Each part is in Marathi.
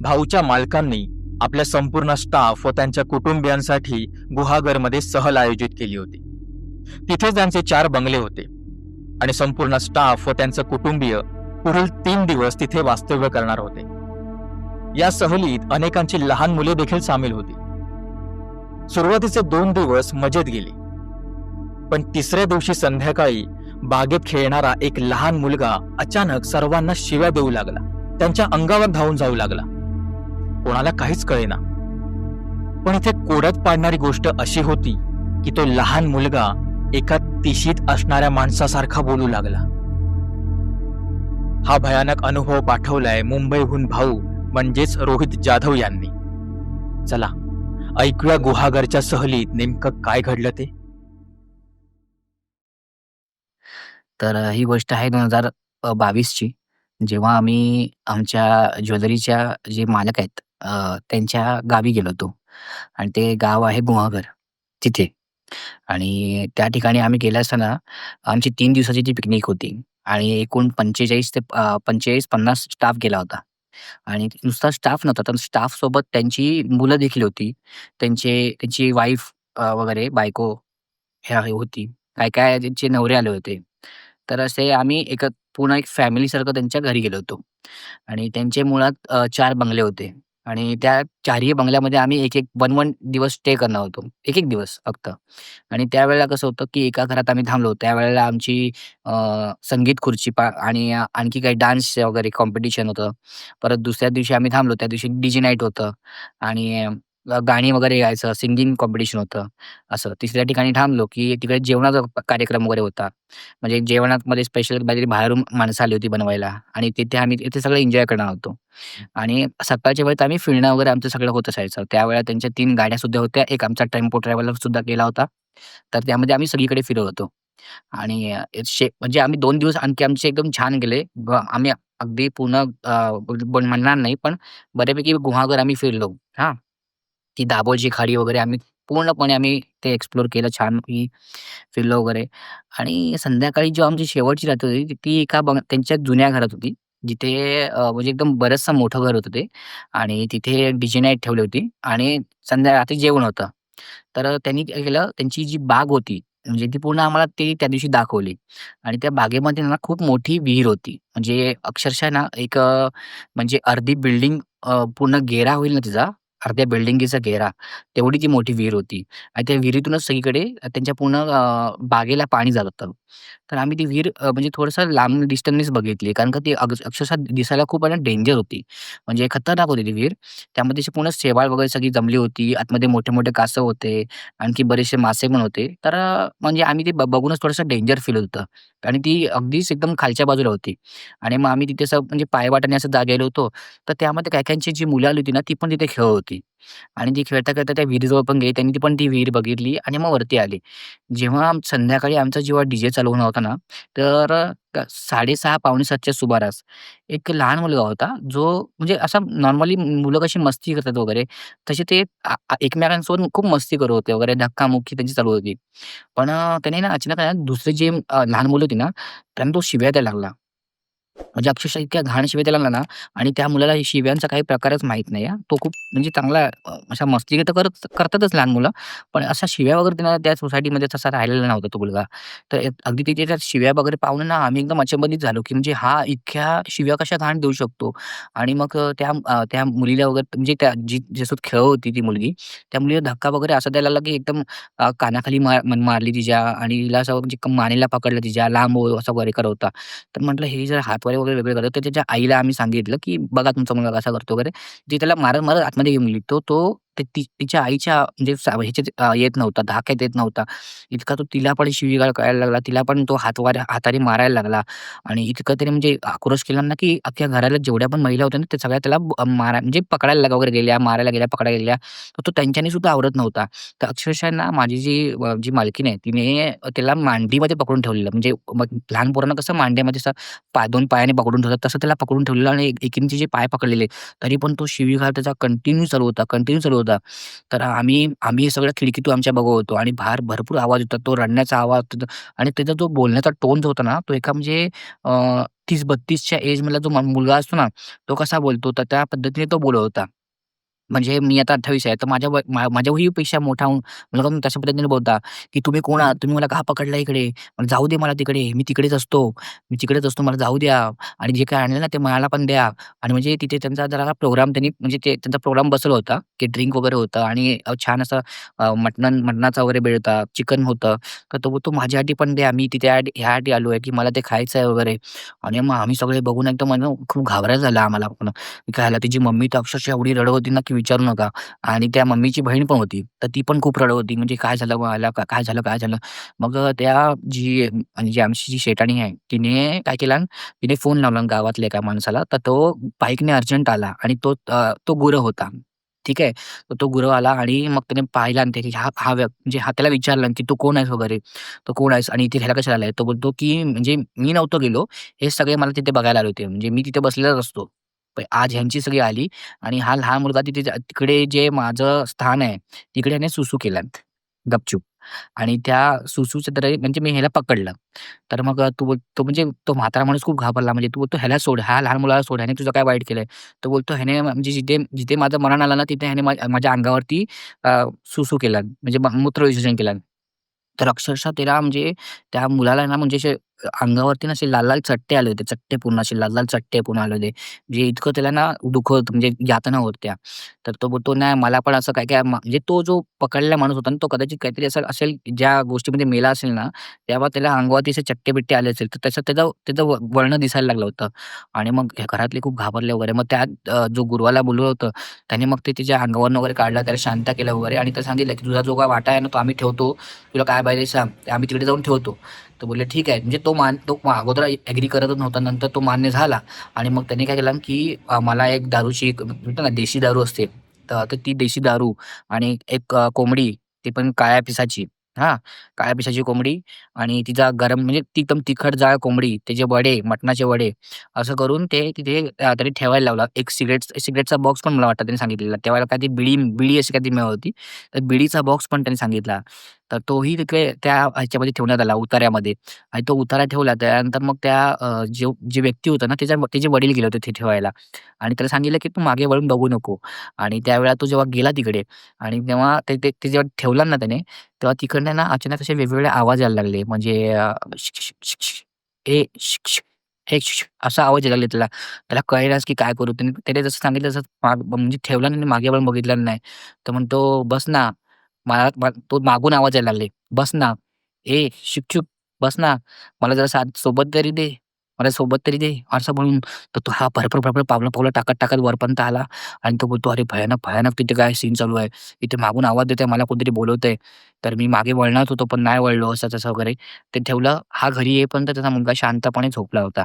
भाऊच्या मालकांनी आपल्या संपूर्ण स्टाफ व त्यांच्या कुटुंबियांसाठी गुहागरमध्ये सहल आयोजित केली होती. तिथे त्यांचे चार बंगले होते आणि संपूर्ण स्टाफ व त्यांचं कुटुंबीय पुढील तीन दिवस तिथे वास्तव्य करणार होते. या सहलीत अनेकांची लहान मुले देखील सामील होती. सुरुवातीचे दोन दिवस मजेत गेले. पण तिसऱ्या दिवशी संध्याकाळी बागेत खेळणारा एक लहान मुलगा अचानक सर्वांना शिव्या देऊ लागला. त्यांच्या अंगावर धावून जाऊ लागला. कोणाला काहीच कळेना. पण इथे कोड्यात पाडणारी गोष्ट अशी होती की तो लहान मुलगा एका तिशीत असणाऱ्या माणसासारखा बोलू लागला. हा भयानक अनुभव पाठवलाय मुंबईहून भाऊ म्हणजेच रोहित जाधव यांनी. चला ऐकूया गुहागरच्या सहलीत नेमकं काय घडलं ते. तर ही गोष्ट आहे दोन हजार बावीसची जेव्हा आम्ही आमच्या ज्वेलरीच्या जे मालक आहेत अ, त्यांच्या गावी गेलो होतो आणि ते गाव आहे गुहागर तिथे. आणि त्या ठिकाणी आम्ही गेलो असताना आमची 3 दिवसाची ती पिकनिक होती आणि एकूण 45 ते अ, 45-50 स्टाफ गेला होता. आणि नुसता स्टाफ नव्हता, तर स्टाफसोबत त्यांची मुलं देखील होती. त्यांचे त्यांची वाईफ अ, वगैरे बायको ह्या होती. काय-काय त्यांचे नवरे आले होते. तर असे आम्ही एक पूर्ण एक फॅमिलीसारखं त्यांच्या घरी गेलो होतो. आणि त्यांचे मुळात अ, 4 बंगले होते आणि त्या चारही बंगल्यामध्ये आम्ही एक-एक 1-1 दिवस स्टे करणार होतो. 1-1 दिवस फक्त. आणि त्यावेळेला कसं होतं, की एका घरात आम्ही थांबलो. त्यावेळेला आमची अ, संगीत खुर्ची पा आणि आणखी काही डान्स वगैरे कॉम्पिटिशन होतं. परत दुसऱ्या दिवशी आम्ही थांबलो. त्या दिवशी डी-जे नाईट होतं आणि अ, गाणी वगैरे गायचं, सिंगिंग कॉम्पिटिशन होतं. असं. तिसऱ्या ठिकाणी थांबलो, की तिकडे जेवणाचा प कार्यक्रम वगैरे होता. म्हणजे जेवणामध्ये स्पेशल काहीतरी बाहेरून माणसं आली होती बनवायला आणि तिथे आम्ही तिथे सगळं एन्जॉय करणार होतो. आणि सकाळच्या वेळेत आम्ही फिरणं वगैरे आमचं सगळं होत असायचं. त्यावेळेला त्यांच्या 3 गाड्यासुद्धा होत्या. एक आमचा टेम्पो ट्रॅव्हलर सुद्धा गेला होता. तर त्यामध्ये आम्ही सगळीकडे फिरत होतो. आणि अ, शे म्हणजे आम्ही 2 दिवस आणखी आमचे एकदम छान गेले. ब आम्ही अगदी पूर्ण अ, ब म्हणणार नाही, पण बऱ्यापैकी गुहागर आम्ही फिरलो. हां. ती दाभोळची खाडी वगैरे आम्ही पूर्णपणे आम्ही ते एक्सप्लोर केलं छानपैकी फिरलो वगैरे. आणि संध्याकाळी जो आमची शेवटची रात्र होती, ती एका बंग त्यांच्या जुन्या घरात होती. जिथे अ, म्हणजे एकदम बरचसं मोठं घर होतं ते आणि तिथे डी-जे नाईट ठेवली होती आणि संध्या रात्री जेवण होतं. तर त्यांनी काय केलं, त्यांची जी बाग होती, म्हणजे ती पूर्ण आम्हाला ते त्या दिवशी दाखवली आणि त्या बागेमध्ये ना खूप मोठी विहीर होती. म्हणजे अक्षरशः ना एक अ, म्हणजे अर्धी बिल्डिंग अ, पूर्ण घेरा होईल ना तिचा, अर्ध्या बिल्डिंगीचा घेरा, तेवढी ती मोठी विहीर होती. आणि त्या विहिरीतूनच सगळीकडे त्यांच्या पूर्ण अ, बागेला पाणी जात होतं. तर आम्ही ती विहीर अ, म्हणजे थोडंसं लांब डिस्टन्सनीच बघितली. कारण का ती अग अक्षरशः दिसायला खूप आहे ना डेंजर होती. म्हणजे खतरनाक होती ती विहीर. त्यामध्ये अशी पूर्ण शेवाळ वगैरे सगळी जमली होती. आतमध्ये मोठे-मोठे कासव होते. आणखी बरेचसे मासे पण होते. तर अ, म्हणजे आम्ही ते ब बघूनच थोडंसं डेंजर फील होत होतं. आणि ती अगदीच एकदम खालच्या बाजूला होती. आणि मग आम्ही तिथे असं म्हणजे पायवाटाने असं जागेलो होतो. तर त्यामध्ये काही-काहींची जी मुलं आली होती ना, ती पण तिथे खेळत होती. आणि ती खेळता-खेळता त्या विहिरीजवळ पण गेली. त्यांनी ती पण ती विहीर बघितली आणि मग वरती आले. जेव्हा संध्याकाळी आमचा जेव्हा डी-जे चालू होणार होता ना, तर का साडेसहा पावणे सातच्या सुमारास एक लहान मुलगा होता, जो म्हणजे असा नॉर्मली मुलं कशी मस्ती करतात वगैरे, तसे ते आ आ एकमेकांसोबत खूप मस्ती करत होते वगैरे, धक्कामुक्की त्यांची चालू होती. पण अ, त्याने ना अचानक आहे ना, दुसरे जे अ, लहान मुलं होती ना, त्यांना तो शिव्या द्यायला लागला. म्हणजे अक्षरशः इतक्या घाण शिव्या त्याला ना आणि त्या मुलाला शिव्यांचा काही प्रकारच माहीत नाही हां. तो खूप म्हणजे चांगला अ, अशा मस्ती तर करत करतातच लहान मुलं, पण अशा शिव्या वगैरे देणारा त्या सोसायटीमध्ये तसा राहिलेला नव्हता तो मुलगा. तर एक अगदी तिथे त्या शिव्या वगैरे पाहून ना आम्ही एकदम अचंबित झालो, की म्हणजे हा इतक्या शिव्या कशा घाण देऊ शकतो? आणि मग अ, त्या अ, त्या मुलीला वगैरे म्हणजे त्या जी ज्याच्यासोबत खेळत होती ती मुलगी, त्या मुलीला धक्का वगैरे असा द्यायला लागला, की एकदम अ, कानाखाली मार मारली तिच्या आणि तिला असं म्हणजे मानेला पकडलं तिच्या, लांब ओ असा वगैरे करवता. होता. तर म्हटलं हे जर हातवारे वगैरे वेगळे करतो तर त्याच्या आईला आम्ही सांगितलं, की बघा तुमचा मुलगा कसा करतो वगैरे. ती त्याला मारत-मारत आतमध्ये घेऊन गेली. तो तो ते ती तिच्या आईच्या म्हणजे सा ह्याच्यात अ, येत नव्हता, धाक्यात येत नव्हता. इतका तो तिला पण शिवीगाळ करायला लागला. तिला पण तो हातवारे हाताने मारायला लागला आणि इतकं त्याने म्हणजे आक्रोश केला ना, की अख्ख्या घराला जेवढ्या पण महिला होत्या ना, त्या सगळ्या त्याला ब मारा म्हणजे पकडायला वगैरे गेल्या, मारायला गेल्या, पकडायला गेल्या. तर तो त्यांच्याने सुद्धा आवरत नव्हता. तर अक्षरशः ना माझी जी अ, जी मालकीण आहे, तिने त्याला मांडीमध्ये पकडून ठेवलेलं. म्हणजे मग लहान पोरांना कसं मांडीमध्ये असं पाय 2 पायाने पकडून ठेवतात, तसं त्याला पकडून ठेवलेलं आणि एकींचे एकीने तिचे पाय पकडलेले. तरी पण तो शिवीगाळ त्याचा कंटिन्यू चालू होता, कंटिन्यू चालू होता. तर आम्ही आम्ही हे सगळं खिडकीतून आमच्या बघत होतो आणि बाहेर भरपूर आवाज होता. तो रडण्याचा आवाज होता आणि त्याचा जो बोलण्याचा टोन जो होता ना, तो एका म्हणजे अ, 32-32च्या एजमधला जो मुलगा असतो ना, तो कसा बोलतो तर त्या पद्धतीने तो बोलत होता. म्हणजे मी आता 28 आहे, तर माझ्या वय मा माझ्या वयापेक्षा मोठा मला तशा पद्धतीने बोलता, की "तुम्ही कोण आहात? तुम्ही मला का पकडला इकडे? मला जाऊ दे मला तिकडे. मी तिकडेच असतो. मी तिकडेच असतो. मला जाऊ द्या आणि जे काही आणलं ना, ते मला पण द्या." आणि म्हणजे तिथे त्यांचा जरा प्रोग्राम त्यांनी म्हणजे ते त्यांचा प्रोग्राम बसवला होता, की ड्रिंक वगैरे होतं आणि अ, छान असं अ, मटण मटणाचा वगैरे बेळ होता, चिकन होतं. तर तो बोलतो, "माझ्यासाठी पण द्या. मी तिथे ह्यासाठी ह्यासाठी आहे की मला ते खायचं आहे वगैरे." आणि मग आम्ही सगळे बघून एकदम आहे ना, खूप घाबरायला झालं आम्हाला पण. खायला तिची मम्मी तर अक्षरशः एवढी रडत होती ना, की विचारू नका. आणि त्या मम्मीची बहीण पण होती. तर ती पण खूप रडत होती. म्हणजे काय झालं मला? काय झालं? काय झालं? मग अ, त्या जी म्हणजे आमची जी शेटाणी आहे, तिने काय केलं, तिने फोन लावला गावातल्या एका माणसाला. तर तो बाईकने अर्जंट आला आणि तो अ, तो गुरव होता. ठीक आहे. तर तो गुरव आला आणि मग त्याने पाहिला आणि त्याने हा हा व्य म्हणजे हा त्याला विचारलं, की "तू कोण आहेस?" वगैरे. "तू कोण आहेस आणि इथे राहायला कशाला आलाय?" तो बोलतो, की "म्हणजे मी नव्हतो गेलो. हे सगळे मला तिथे बघायला आले होते. म्हणजे मी तिथे बसलेलाच असतो. प आज ह्यांची सगळी आली आणि हा लहान मुलगा तिथे जा तिकडे जे माझं स्थान आहे, तिकडे ह्याने सुसू केलं गपचूप आणि त्या सुसूचं तर म्हणजे मी ह्याला पकडलं. तर मग अ, तो बोल तो म्हणजे तो म्हातारा माणूस खूप घाबरला. म्हणजे तो बोलतो, "ह्याला सोड, ह्या लहान मुलाला सोड. ह्याने तुझं काय वाईट केलंय?" तो बोलतो, "ह्याने म्हणजे जिथे जिथे माझं मरण आलं ना, तिथे ह्याने माझ्या अंगावरती अ, सुसू केलं. म्हणजे म मूत्रविसर्जन केलं." तर अक्षरशः त्याला म्हणजे त्या मुलाला ना म्हणजे असे अंगावरती ना असे लाल-लाल चट्टे आले होते. चट्टे पूर्ण असे लाल-लाल चट्टे पूर्ण आले होते. जे इतकं त्याला ना दुखत म्हणजे यातना होत्या तर तो बोलतो, "नाही मला पण असं काय-काय" म्हणजे तो जो पकडलेला माणूस होता ना, तो कदाचित काहीतरी असं असेल ज्या गोष्टीमध्ये मेला असेल ना, तेव्हा त्याला अंगावरती असे चट्टे-बिट्टे आले असेल. तर तसं त्याचं त्याचं व वळण दिसायला लागलं होतं. आणि मग घरातले खूप घाबरले वगैरे. मग त्या अ, जो गुरुवाला बोलवलं होतं, त्याने मग ते तिच्या अंगावरून वगैरे काढलं, त्याला शांत केलं वगैरे आणि त्याला सांगितलं, की "तुझा जो काही वाटा आहे ना, तो आम्ही ठेवतो. तुला काय पाहिजे सांग, आम्ही तिकडे जाऊन ठेवतो." तर बोलले, "ठीक आहे." म्हणजे तो मान तो अगोदर ॲग्री करतच नव्हता. नंतर तो मान्य झाला आणि मग त्याने काय केलं, की मला एक दारूची एक म्हणतो ना देशी दारू असते. तर तर ती देशी दारू आणि एक कोंबडी, ती पण काळ्या पिसाची हां, काळ्या पिसाची कोंबडी आणि तिचा गरम म्हणजे ती एकदम तिखट जाळ कोंबडी, त्याचे वडे, मटणाचे वडे असं करून ते तिथे तरी ठेवायला लावलं. एक सिगरेट सिगरेटचा बॉक्स पण मला वाटतं त्यांनी सांगितलेला. तेव्हा काय ती बिडी बिडी अशी काय ती मिळवती तर बिडीचा बॉक्स पण त्याने सांगितला. तर तोही तिकडे त्या ह्याच्यामध्ये ठेवण्यात आला उताऱ्यामध्ये आणि तो उतारा ठेवला. त्यानंतर मग त्या अ, जो जे व्यक्ती होता ना, त्याच्या त्याचे वडील गेले होते ते ठेवायला आणि त्याला सांगितलं, की "तू मागे वळून बघू नको." आणि त्यावेळेला तो जेव्हा गेला तिकडे आणि तेव्हा ते ते ते जेव्हा ठेवला ना त्याने, तेव्हा तिकडनं ना अचानक असे वेगवेगळे आवाज यायला लागले. म्हणजे अ, शिक, शिक, श ए हे श असा आवाज यायला लागले त्याला. त्याला कळेनाच की काय करू? त्याने त्याने जसं सांगितलं तसं माग म्हणजे ठेवला आणि मागे वळून बघितलं नाही. तर म्हणतो, "बस ना." मला मा तो मागून आवाज यायला लागले, "बस ना. ए शुक-शुक बस ना. मला जरा साथ सोबत तरी दे. मला सोबत तरी दे." असं म्हणून तर तो हा भरपूर भरपूर पावलं-पावलं टाकत-टाकत वरपर्यंत आला आणि तो बोलतो, "अरे भयानक, भयानक तिथे काय सीन चालू आहे. इथे मागून आवाज देतोय, मला कोणतरी बोलवतंय." तर मी मागे वळणार होतो, पण नाही वळलो असं-तसं वगैरे. ते ठेवलं. हा घरी येईपर्यंत त्याचा मुलगा शांतपणे झोपला होता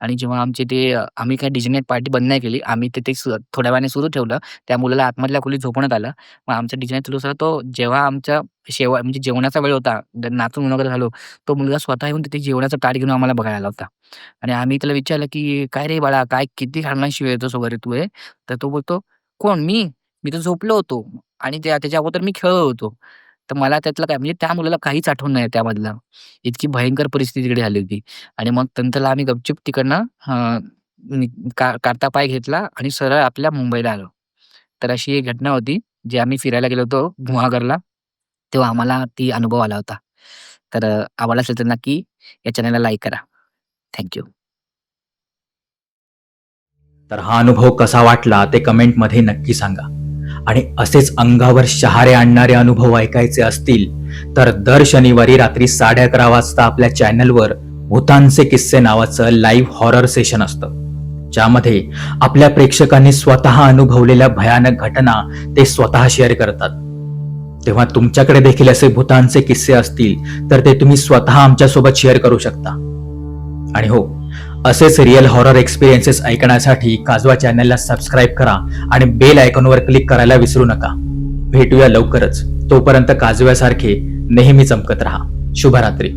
आणि जेव्हा आमचे ते आम्ही काही डिजिनेट पार्टी बंद नाही केली. आम्ही ते ते थोड्या वेळाने सुरू ठेवलं. त्या मुलाला आतमधल्या खोलीत झोपवण्यात आलं. मग आमचं डिजिनेट सुरू झालं. तो जेव्हा आमच्या शेवा म्हणजे जेवणाचा वेळ होता, नाचून वगैरे झालो. तो मुलगा स्वतः येऊन तिथे जेवणाचं ताट घेऊन आम्हाला बघायला आला होता आणि आम्ही त्याला विचारलं, की "काय रे बाळा, काय किती घाणघाण येतोस वगैरे तू हे?" तर तो बोलतो, "कोण मी? मी तर झोपलो होतो आणि त्या त्याच्या अगोदर मी खेळत होतो." तर मला त्यातलं काय म्हणजे त्या मुलाला काहीच आठवण नाही त्यामधलं. इतकी भयंकर परिस्थिती तिकडे झाली होती आणि मग नंतरला आम्ही गपचूप तिकडनं अ, नि का काढता पाय घेतला आणि सरळ आपल्या मुंबईला आलो. तर अशी एक घटना होती, जी आम्ही फिरायला गेलो होतो गुहागरला. तेव्हा आम्हाला ती अनुभव आला होता. तर अ, आवडला असेल तर नक्की या चॅनलला लाईक करा. थँक तर हा अनुभव कसा वाटला ते कमेंटमध्ये नक्की सांगा आणि असेच अंगावर शहारे आणणारे अनुभव ऐकायचे असतील तर दर शनिवारी रात्री साडे अकरा वाजता आपल्या चॅनलवर भूतांचे किस्से नावाचं लाईव्ह हॉरर सेशन असतं. ज्यामध्ये आपल्या प्रेक्षकांनी स्वतः अनुभवलेल्या भयानक घटना ते स्वतः शेअर करतात. तेव्हा तुमच्याकडे देखील असे भूतांचे किस्से असतील तर ते तुम्ही स्वतः आमच्यासोबत शेअर करू शकता. आणि हो असेच रिअल हॉरर एक्सपिरियन्सेस ऐकण्यासाठी काजवा चॅनलला सबस्क्राईब करा आणि बेल आयकॉनवर क्लिक करायला विसरू नका. भेटूया लवकरच. तोपर्यंत काजव्यासारखे नेहमी चमकत राहा. शुभरात्री.